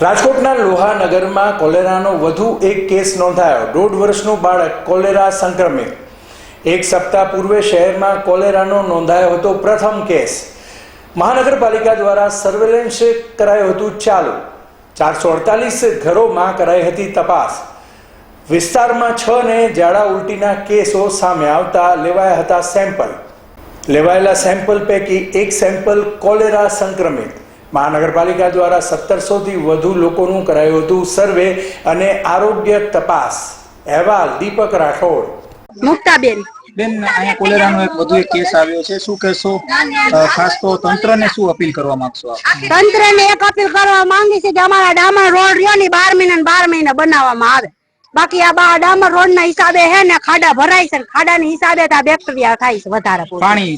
રાજકોટના લોહાનગરમાં કોલેરાનો વધુ એક કેસ નોંધાયો. દોઢ વર્ષનું બાળક કોલેરા સંક્રમિત. એક સપ્તાહ પૂર્વે શહેરમાં કોલેરાનો નોંધાયો હતો પ્રથમ કેસ. મહાનગરપાલિકા દ્વારા સર્વેલન્સ કરાયું હતું ચાલુ. ચારસો અડતાલીસ ઘરોમાં કરાઈ હતી તપાસ. વિસ્તારમાં છ ને ઝાડા ઉલટીના કેસો સામે આવતા લેવાયા હતા સેમ્પલ. લેવાયેલા સેમ્પલ પૈકી એક સેમ્પલ કોલેરા સંક્રમિત. મહાનગરપાલિકા દ્વારા સત્તરસોથી વધુ લોકોનું કરાયું હતું સર્વે અને આરોગ્ય તપાસ. અહેવાલ દીપક રાઠોડ. મુક્તાબેન. બેન અહીંયા કોલેરાનો એક વધુ એક કેસ આવ્યો છે. શું કહેશો? ખાસ તો તંત્રને શું અપીલ કરવા માંગશો આપ? તંત્ર ને એક અપીલ કરવા માંગી છે કે અમારા ડામર રોડ રહ્યો ને બાર મહિના બાર મહિના બનાવવામાં આવે. બાકી આ બા ડામર રોડ ના હિસાબે હે ને ખાડા ભરાય છે ખાડા ના હિસાબે આ બેક્ટેરિયા થાય છે વધારે પાણી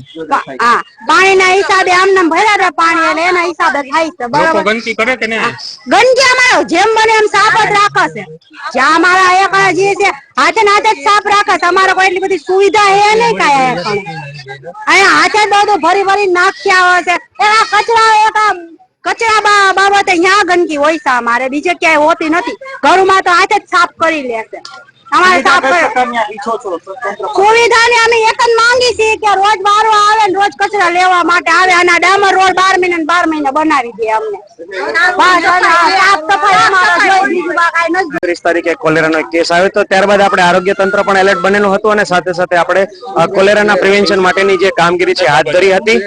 હા પાણી ના હિસાબે આમને ભર્યા પાણી એટલે એના હિસાબે થાય છે બરાબર. ગંદકી કરે કે નહીં? ગંદકી અમારો જેમ બને એમ સાફ જ રાખે છે. જ્યાં અમારા એક આ જે છે હાથે ને હાથે જ સાફ રાખે છે. અમારે કોઈ એટલી બધી સુવિધા હે નહીં કાંઈ અહીંયા હાથે બધું ભરી ભરી નાખ્યા હોય છે. એના કચરા એક કચરા બાબતે અહીંયા ગંદકી હોય છે અમારે. બીજે ક્યાંય હોતી નથી. ઘરમાં તો હાથે જ સાફ કરી લે છે. અમારે સાફ સુવિધા ને અમે એક જ માંગી છીએ કે રોજ વારો આવે ને રોજ કચરા લેવા માટે આવે. અને ડામર રોડ બાર મહિને ને બાર મહિને બનાવી દે અમને. સાફ સફાઈ ત્રીસ તારીખે કોલેરાનો કેસ આવ્યો તો ત્યારબાદ આપણે આરોગ્ય તંત્ર પણ એલર્ટ બનેલું હતું અને સાથે સાથે આપણે કોલેરાના પ્રિવેન્શન માટેની જે કામગીરી છે હાથ ધરી હતી.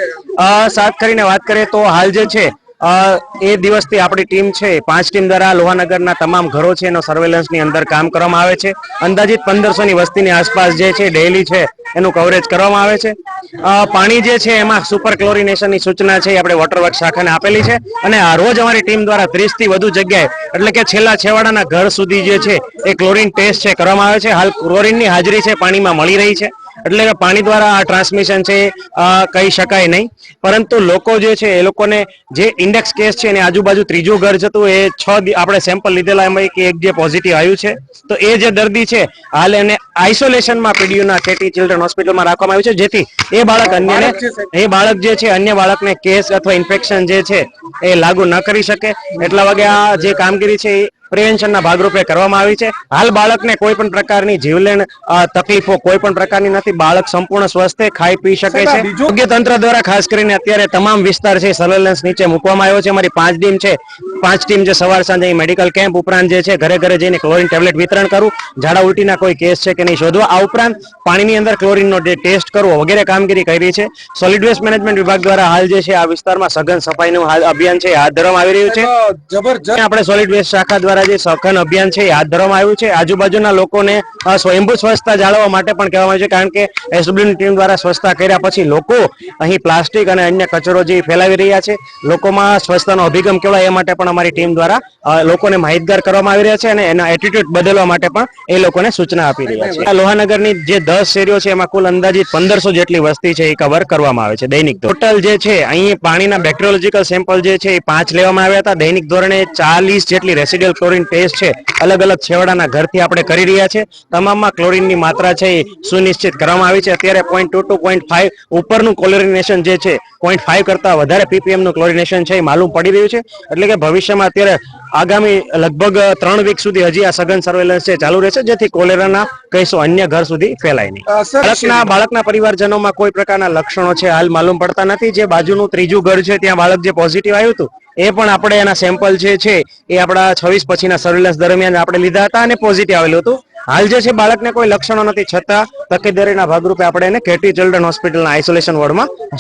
સાથ કરીને વાત કરીએ તો હાલ જે છે એ દિવસથી આપણી ટીમ છે, પાંચ ટીમ દ્વારા લોહાનગરના તમામ ઘરો છે, એનો સર્વેલન્સની અંદર કામ કરવામાં આવે છે. અંદાજિત પંદરસોની વસ્તીની આસપાસ જે છે ડેલી છે, એનું કવરેજ કરવામાં આવે છે. પાણી જે છે, એમાં સુપર ક્લોરિનેશનની સૂચના છે, એ આપણે વોટર વર્ક શાખાને આપેલી છે. અને આ રોજ અમારી ટીમ દ્વારા ત્રીસથી વધુ જગ્યાએ, એટલે કે છેલ્લા છેવાડાના ઘર સુધી જે છે, એ ક્લોરિન ટેસ્ટ છે, કરવામાં આવે છે. હાલ ક્લોરિનની હાજરી છે, પાણીમાં મળી રહી છે. એટલે કે પાણી દ્વારા આ ટ્રાન્સમિશન છે કહી શકાય નહીં. પરંતુ લોકો જે છે એ લોકોને જે ઇન્ડેક્સ કેસ છે એની આજુબાજુ ત્રીજું ઘર જતું એ છ આપણે સેમ્પલ લીધેલા એમાં એક એક જે પોઝિટિવ આવ્યું છે. તો એ જે દર્દી છે હાલ એને આઇસોલેશનમાં પીડીયુના કેટી ચિલ્ડ્રન હોસ્પિટલમાં રાખવામાં આવ્યું છે જેથી એ બાળક અન્યને એ બાળક જે છે અન્ય બાળકને કેસ અથવા ઇન્ફેક્શન જે છે એ લાગુ ન કરી શકે. એટલા વાગે આ જે કામગીરી છે એ પ્રિવેન્શનના ભાગરૂપે કરવામાં આવી છે. હાલ બાળકને કોઈ પણ પ્રકારની જીવલેણ તકલીફો કોઈ પણ પ્રકારની નથી. બાળક સંપૂર્ણ સ્વસ્થ ખાઈ પી શકે છે. આરોગ્ય તંત્ર દ્વારા ખાસ કરીને અત્યારે તમામ વિસ્તાર છે સર્વેલન્સ નીચે મૂકવામાં આવ્યો છે. અમારી પાંચ ટીમ છે. પાંચ ટીમ જે સવાર સાંજે મેડિકલ કેમ્પ ઉપરાંત જે છે ઘરે ઘરે જઈને ક્લોરિન ટેબ્લેટ વિતરણ કરવું ઝાડા ઉલટીના કોઈ કેસ છે કે નહીં શોધવા. આ ઉપરાંત પાણીની અંદર ક્લોરિનનો ટેસ્ટ કરવો વગેરે કામગીરી કરી છે. સોલિડ વેસ્ટ મેનેજમેન્ટ વિભાગ દ્વારા હાલ જે છે આ વિસ્તારમાં સઘન સફાઈનું અભિયાન છે હાથ ધરવામાં આવી રહ્યું છે. આપણે સોલિડ વેસ્ટ શાખા દ્વારા જે સઘન અભિયાન છે હાથ ધરવામાં આવ્યું છે. આજુબાજુના લોકોને સ્વયંભૂ સ્વચ્છતા જાળવવા માટે પણ કહેવામાં આવ્યું છે, કારણ કે એસડબ્લ્યુની ટીમ દ્વારા સ્વચ્છતા કર્યા પછી લોકો અહીં પ્લાસ્ટિક અને અન્ય કચરો જે ફેલાવી રહ્યા છે, લોકોમાં સ્વચ્છતાનો અભિગમ કેળવાય એ માટે પણ અમારી ટીમ દ્વારા લોકોને માહિતગાર કરવામાં આવી રહ્યા છે અને એના એટીટ્યુડ બદલવા માટે પણ એ લોકોને સૂચના આપી રહ્યા છે. લોહાનગરની જે દસ શેરીઓ છે, એમાં કુલ અંદાજિત પંદરસો જેટલી વસ્તી છે એ કવર કરવામાં આવે છે, દૈનિક ટોટલ જે છે, અહીં પાણીના બેક્ટેરિયોલોજીકલ સેમ્પલ જે છે એ પાંચ લેવામાં આવ્યા હતા. દૈનિક ધોરણે ચાલીસ જેટલી રેસિડિયલ ક્લોરિન ટેસ્ટ છે અલગ અલગ છેવાડાના ઘરથી આપણે કરી રહ્યા છે. તમામમાં ક્લોરિનની માત્રા છે એ સુનિશ્ચિત કરવામાં આવી છે. અત્યારે point two two point five ઉપરનું ક્લોરિનેશન જે છે પોઈન્ટ ફાઈવ કરતાં વધારે પીપીએમનું ક્લોરિનેશન છે એ માલુમ પડી રહ્યું છે. એટલે કે ભવિષ્યમાં અત્યારે આગામી લગભગ ત્રણ વીક સુધી હજી આ સઘન સર્વેલન્સ છે ચાલુ રહેશે જેથી કોલેરાના કહીશું અન્ય ઘર સુધી ફેલાય નહીં. બાળકના બાળકના પરિવારજનોમાં કોઈ પ્રકારના લક્ષણો છે હાલ માલુમ પડતા નથી. જે બાજુનું ત્રીજું ઘર છે ત્યાં બાળક જે પોઝિટિવ આવ્યું હતું એ પણ આપણે એના સેમ્પલ જે છે, એ આપણા છવ્વીસ પછીના સર્વેલન્સ દરમિયાન આપણે લીધા હતા અને પોઝિટિવ આવેલું હતું. હાલ જે છે, બાળકને કોઈ લક્ષણો નથી, છતાં તકેદારીના ભાગરૂપે આપણે એને કેટી ચિલ્ડ્રન હોસ્પિટલના આઇસોલેશન વોર્ડમાં